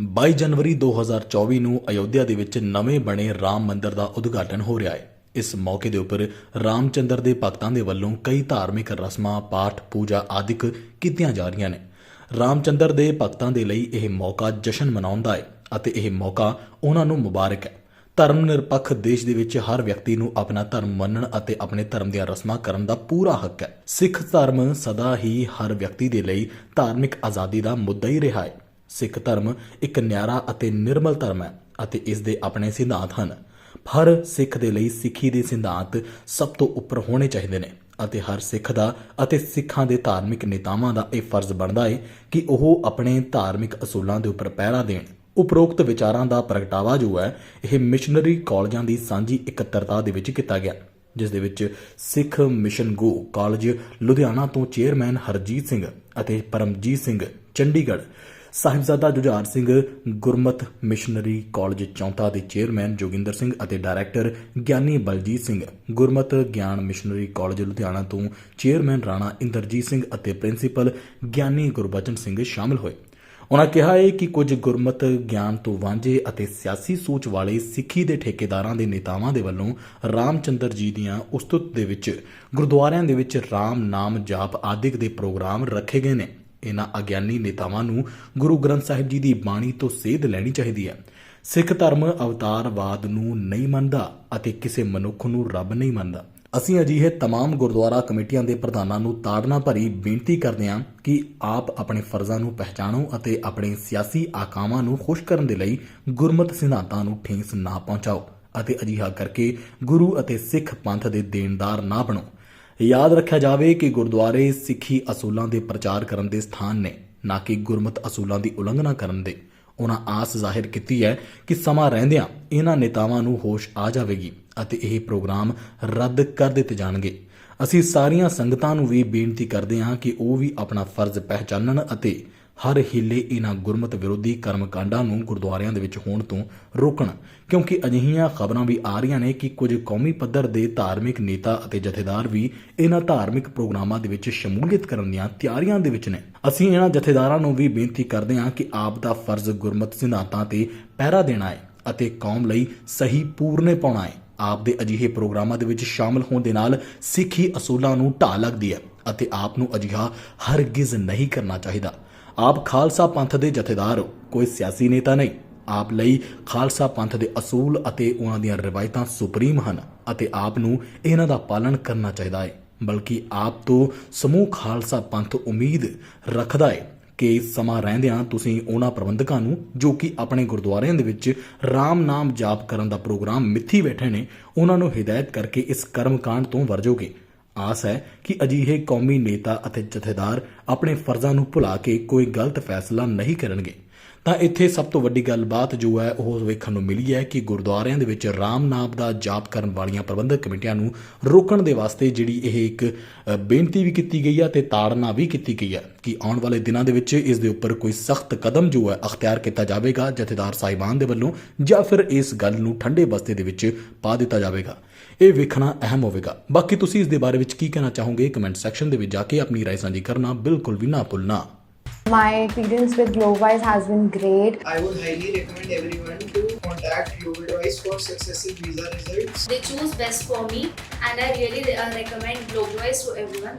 22 ਜਨਵਰੀ 2024 ਨੂੰ ਅਯੋਧਿਆ ਦੇ ਵਿੱਚ ਨਵੇਂ ਬਣੇ ਰਾਮ ਮੰਦਿਰ ਦਾ ਉਦਘਾਟਨ ਹੋ ਰਿਹਾ ਹੈ। ਇਸ ਮੌਕੇ ਦੇ ਉੱਪਰ ਰਾਮਚੰਦਰ ਦੇ ਭਗਤਾਂ ਦੇ ਵੱਲੋਂ ਕਈ ਧਾਰਮਿਕ ਰਸਮਾਂ, ਪਾਠ, ਪੂਜਾ ਆਦਿਕ ਕੀਤੀਆਂ ਜਾ ਰਹੀਆਂ ਨੇ। ਰਾਮਚੰਦਰ ਦੇ ਭਗਤਾਂ ਦੇ ਲਈ ਇਹ ਮੌਕਾ ਜਸ਼ਨ ਮਨਾਉਣ ਦਾ ਹੈ ਅਤੇ ਇਹ ਮੌਕਾ ਉਹਨਾਂ ਨੂੰ ਮੁਬਾਰਕ ਹੈ। ਧਰਮ ਨਿਰਪੱਖ ਦੇਸ਼ ਦੇ ਵਿੱਚ ਹਰ ਵਿਅਕਤੀ ਨੂੰ ਆਪਣਾ ਧਰਮ ਮੰਨਣ ਅਤੇ ਆਪਣੇ ਧਰਮ ਦੀਆਂ ਰਸਮਾਂ ਕਰਨ ਦਾ ਪੂਰਾ ਹੱਕ ਹੈ। ਸਿੱਖ ਧਰਮ ਸਦਾ ਹੀ ਹਰ ਵਿਅਕਤੀ ਦੇ ਲਈ ਧਾਰਮਿਕ ਆਜ਼ਾਦੀ ਦਾ ਮੁੱਦਾ ਹੀ ਰਿਹਾ ਹੈ। ਸਿੱਖ ਧਰਮ ਇੱਕ ਨਿਆਰਾ ਅਤੇ ਨਿਰਮਲ ਧਰਮ ਹੈ ਅਤੇ ਇਸ ਦੇ ਆਪਣੇ ਸਿਧਾਂਤ ਹਨ। ਹਰ ਸਿੱਖ ਦੇ ਲਈ ਸਿੱਖੀ ਦੇ ਸਿਧਾਂਤ ਸਭ ਤੋਂ ਉੱਪਰ ਹੋਣੇ ਚਾਹੀਦੇ ਨੇ ਅਤੇ ਹਰ ਸਿੱਖ ਦਾ ਅਤੇ ਸਿੱਖਾਂ ਦੇ ਧਾਰਮਿਕ ਨੇਤਾਵਾਂ ਦਾ ਇਹ ਫਰਜ਼ ਬਣਦਾ ਹੈ ਕਿ ਉਹ ਆਪਣੇ ਧਾਰਮਿਕ ਅਸੂਲਾਂ ਦੇ ਉੱਪਰ ਪਹਿਰਾ ਦੇਣ। ਉਪਰੋਕਤ ਵਿਚਾਰਾਂ ਦਾ ਪ੍ਰਗਟਾਵਾ ਜੋ ਹੈ, ਇਹ ਮਿਸ਼ਨਰੀ ਕਾਲਜਾਂ ਦੀ ਸਾਂਝੀ ਇਕੱਤਰਤਾ ਦੇ ਵਿੱਚ ਕੀਤਾ ਗਿਆ, ਜਿਸ ਦੇ ਵਿੱਚ ਸਿੱਖ ਮਿਸ਼ਨ ਗੋ ਕਾਲਜ ਲੁਧਿਆਣਾ ਤੋਂ ਚੇਅਰਮੈਨ ਹਰਜੀਤ ਸਿੰਘ ਅਤੇ ਪਰਮਜੀਤ ਸਿੰਘ ਚੰਡੀਗੜ੍ਹ ਸਾਹਿਬਜ਼ਾਦਾ ਜੁਝਾਰ ਸਿੰਘ ਗੁਰਮਤ ਮਿਸ਼ਨਰੀ ਕਾਲਜ ਚੌਂਤਾ ਦੇ ਚੇਅਰਮੈਨ ਜੋਗਿੰਦਰ ਸਿੰਘ ਅਤੇ director Giani Baljit Singh, Gurmat Gian missionary college Ludhiana ਤੋਂ ਚੇਅਰਮੈਨ ਰਾਣਾ ਇੰਦਰਜੀਤ ਸਿੰਘ ਅਤੇ ਪ੍ਰਿੰਸੀਪਲ ਗਿਆਨੀ ਗੁਰਬਚਨ ਸਿੰਘ ਸ਼ਾਮਲ ਹੋਏ। ਉਨ੍ਹਾਂ ਕਿਹਾ ਹੈ ਕਿ ਕੁਝ ਗੁਰਮਤ ਗਿਆਨ ਤੋਂ ਵਾਂਝੇ ਅਤੇ ਸਿਆਸੀ ਸੋਚ ਵਾਲੇ ਸਿੱਖੀ ਦੇ ਠੇਕੇਦਾਰਾਂ ਦੇ ਨੇਤਾਵਾਂ ਦੇ ਵੱਲੋਂ ਰਾਮਚੰਦਰ ਜੀ ਦੀਆਂ ਉਸਤਤ ਦੇ ਵਿੱਚ ਗੁਰਦੁਆਰਿਆਂ ਦੇ ਵਿੱਚ ਰਾਮ ਨਾਮ ਜਾਪ ਆਦਿਕ ਦੇ ਪ੍ਰੋਗਰਾਮ ਰੱਖੇ ਗਏ ਨੇ। ਇਹਨਾਂ ਅਗਿਆਨੀ ਨੇਤਾਵਾਂ ਨੂੰ ਗੁਰੂ ਗ੍ਰੰਥ ਸਾਹਿਬ ਜੀ ਦੀ ਬਾਣੀ ਤੋਂ ਸੇਧ ਲੈਣੀ ਚਾਹੀਦੀ ਹੈ ਸਿੱਖ ਧਰਮ ਅਵਤਾਰਵਾਦ ਨੂੰ ਨਹੀਂ ਮੰਨਦਾ ਅਤੇ ਕਿਸੇ ਮਨੁੱਖ ਨੂੰ ਰੱਬ ਨਹੀਂ ਮੰਨਦਾ ਅਸੀਂ ਅਜਿਹੇ तमाम ਗੁਰਦੁਆਰਾ ਕਮੇਟੀਆਂ ਦੇ ਪ੍ਰਧਾਨਾਂ ਨੂੰ ਤਾੜਨਾ ਭਰੀ ਬੇਨਤੀ ਕਰਦੇ ਹਾਂ ਕਿ ਆਪ ਆਪਣੇ ਫਰਜ਼ਾਂ ਨੂੰ ਪਹਿਚਾਣੋ ਅਤੇ ਆਪਣੇ ਸਿਆਸੀ ਆਕਾਵਾਂ ਨੂੰ ਖੁਸ਼ ਕਰਨ ਦੇ ਲਈ ਗੁਰਮਤ ਸਿਧਾਂਤਾਂ ਨੂੰ ਠੇਸ ਨਾ ਪਹੁੰਚਾਓ ਅਤੇ ਅਜਿਹਾ ਕਰਕੇ ਗੁਰੂ ਅਤੇ ਸਿੱਖ ਪੰਥ ਦੇ ਦੇਣਦਾਰ ਨਾ ਬਣੋ ਯਾਦ ਰੱਖਿਆ ਜਾਵੇ ਕਿ ਗੁਰਦੁਆਰੇ ਸਿੱਖੀ ਅਸੂਲਾਂ ਦੇ ਪ੍ਰਚਾਰ ਕਰਨ ਦੇ ਸਥਾਨ ਨੇ, ਨਾ ਕਿ ਗੁਰਮਤ ਅਸੂਲਾਂ ਦੀ ਉਲੰਘਣਾ ਕਰਨ ਦੇ। ਉਹਨਾਂ ਆਸ ਜ਼ਾਹਿਰ ਕੀਤੀ ਹੈ ਕਿ ਸਮਾਂ ਰਹਿੰਦਿਆਂ ਇਹਨਾਂ ਨੇਤਾਵਾਂ ਨੂੰ ਹੋਸ਼ ਆ ਜਾਵੇਗੀ ਅਤੇ ਇਹ ਪ੍ਰੋਗਰਾਮ ਰੱਦ ਕਰ ਦਿੱਤੇ ਜਾਣਗੇ। ਅਸੀਂ ਸਾਰੀਆਂ ਸੰਗਤਾਂ ਨੂੰ ਵੀ ਬੇਨਤੀ ਕਰਦੇ ਹਾਂ ਕਿ ਉਹ ਵੀ ਆਪਣਾ ਫਰਜ਼ ਪਹਿਚਾਨਣ ਅਤੇ ਹਰ ਹੀਲੇ ਇਹਨਾਂ ਗੁਰਮਤ ਵਿਰੋਧੀ ਕਰਮਕਾਂਡਾਂ ਨੂੰ ਗੁਰਦੁਆਰਿਆਂ ਦੇ ਵਿੱਚ ਹੋਣ ਤੋਂ ਰੋਕਣ, ਕਿਉਂਕਿ ਅਜਿਹੀਆਂ ਖਬਰਾਂ ਵੀ ਆ ਰਹੀਆਂ ਨੇ ਕਿ ਕੁਝ ਕੌਮੀ ਪੱਧਰ ਦੇ ਧਾਰਮਿਕ ਨੇਤਾ ਅਤੇ ਜਥੇਦਾਰ ਵੀ ਇਹਨਾਂ ਧਾਰਮਿਕ ਪ੍ਰੋਗਰਾਮਾਂ ਦੇ ਵਿੱਚ ਸ਼ਮੂਲੀਅਤ ਕਰਨ ਦੀਆਂ ਤਿਆਰੀਆਂ ਦੇ ਵਿੱਚ ਨੇ। ਅਸੀਂ ਇਹਨਾਂ ਜਥੇਦਾਰਾਂ ਨੂੰ ਵੀ ਬੇਨਤੀ ਕਰਦੇ ਹਾਂ ਕਿ ਆਪ ਦਾ ਫਰਜ਼ ਗੁਰਮਤ ਸਿਧਾਂਤਾਂ ਤੇ ਪਹਿਰਾ ਦੇਣਾ ਹੈ ਅਤੇ ਕੌਮ ਲਈ ਸਹੀ ਪੂਰਨੇ ਪਾਉਣਾ ਹੈ। ਆਪ ਦੇ ਅਜਿਹੇ ਪ੍ਰੋਗਰਾਮਾਂ ਦੇ ਵਿੱਚ ਸ਼ਾਮਲ ਹੋਣ ਦੇ ਨਾਲ ਸਿੱਖੀ ਅਸੂਲਾਂ ਨੂੰ ਢਾਹ ਲੱਗਦੀ ਹੈ ਅਤੇ ਆਪ ਨੂੰ ਅਜਿਹਾ ਹਰਗਿਜ਼ ਨਹੀਂ ਕਰਨਾ ਚਾਹੀਦਾ। ਆਪ ਖਾਲਸਾ ਪੰਥ ਦੇ ਜਥੇਦਾਰ ਹੋ। ਕੋਈ ਸਿਆਸੀ ਨੇਤਾ ਨਹੀਂ। ਆਪ ਲਈ ਖਾਲਸਾ ਪੰਥ ਦੇ ਅਸੂਲ ਅਤੇ ਉਹਨਾਂ ਦੀਆਂ ਰਵਾਇਤਾਂ ਸੁਪਰੀਮ ਹਨ ਅਤੇ ਆਪ ਨੂੰ ਇਹਨਾਂ ਦਾ ਪਾਲਣ ਕਰਨਾ ਚਾਹੀਦਾ ਹੈ। ਬਲਕਿ ਆਪ ਤੋਂ ਸਮੂਹ ਖਾਲਸਾ ਪੰਥ ਉਮੀਦ ਰੱਖਦਾ ਹੈ ਕਿ ਸਮਾਂ ਰਹਿੰਦਿਆਂ ਤੁਸੀਂ ਉਹਨਾਂ ਪ੍ਰਬੰਧਕਾਂ ਨੂੰ, ਜੋ ਕਿ ਆਪਣੇ ਗੁਰਦੁਆਰਿਆਂ ਦੇ ਵਿੱਚ RAM ਨਾਮ ਜਾਪ ਕਰਨ ਦਾ ਪ੍ਰੋਗਰਾਮ ਮਿੱਥੀ ਬੈਠੇ ਨੇ, ਉਹਨਾਂ ਨੂੰ ਹਿਦਾਇਤ ਕਰਕੇ ਇਸ ਕਰਮਕਾਂਡ ਤੋਂ ਵਰਜੋਗੇ। ਆਸ ਹੈ ਕਿ ਅਜਿਹੇ ਕੌਮੀ ਨੇਤਾ ਅਤੇ ਜਥੇਦਾਰ ਆਪਣੇ ਫਰਜ਼ਾਂ ਨੂੰ ਭੁਲਾ ਕੇ ਕੋਈ ਗਲਤ ਫੈਸਲਾ ਨਹੀਂ ਕਰਨਗੇ। ਤਾਂ ਇੱਥੇ ਸਭ ਤੋਂ ਵੱਡੀ ਗੱਲਬਾਤ ਜੋ ਹੈ, ਉਹ ਵੇਖਣ ਨੂੰ ਮਿਲੀ ਹੈ ਕਿ ਗੁਰਦੁਆਰਿਆਂ ਦੇ ਵਿੱਚ ਰਾਮ ਨਾਮ ਦਾ ਜਾਪ ਕਰਨ ਵਾਲੀਆਂ ਪ੍ਰਬੰਧਕ ਕਮੇਟੀਆਂ ਨੂੰ ਰੋਕਣ ਦੇ ਵਾਸਤੇ ਜਿਹੜੀ ਇਹ ਇੱਕ ਬੇਨਤੀ ਵੀ ਕੀਤੀ ਗਈ ਹੈ ਤੇ ਤਾੜਨਾ ਵੀ ਕੀਤੀ ਗਈ ਹੈ ਕਿ ਆਉਣ ਵਾਲੇ ਦਿਨਾਂ ਦੇ ਵਿੱਚ ਇਸ ਦੇ ਉੱਪਰ ਕੋਈ ਸਖਤ ਕਦਮ ਜੋ ਹੈ, ਅਖਤਿਆਰ ਕੀਤਾ ਜਾਵੇਗਾ ਜਥੇਦਾਰ ਸਾਹਿਬਾਨ ਦੇ ਵੱਲੋਂ ਜਾਂ ਫਿਰ ਇਸ ਗੱਲ ਨੂੰ ਠੰਡੇ ਬਸਤੇ ਦੇ ਵਿੱਚ ਪਾ ਦਿੱਤਾ ਜਾਵੇਗਾ। ਇਹ ਵੇਖਣਾ ਅਹਿਮ ਹੋਵੇਗਾ। ਬਾਕੀ ਤੁਸੀਂ ਇਸ ਦੇ ਬਾਰੇ ਵਿੱਚ ਕੀ ਕਹਿਣਾ ਚਾਹੋਗੇ? ਕਮੈਂਟ ਸੈਕਸ਼ਨ ਦੇ ਵਿੱਚ ਜਾ ਕੇ ਆਪਣੀ ਰਾਏ ਸਾਂਝੀ ਕਰਨਾ ਬਿਲਕੁਲ ਵੀ ਨਾ ਭੁੱਲਣਾ। My experience with Globewise has been great. I would highly recommend everyone to contact GlobalWise for successive visa results. They choose best for me, and I really uh, recommend Globewise to everyone.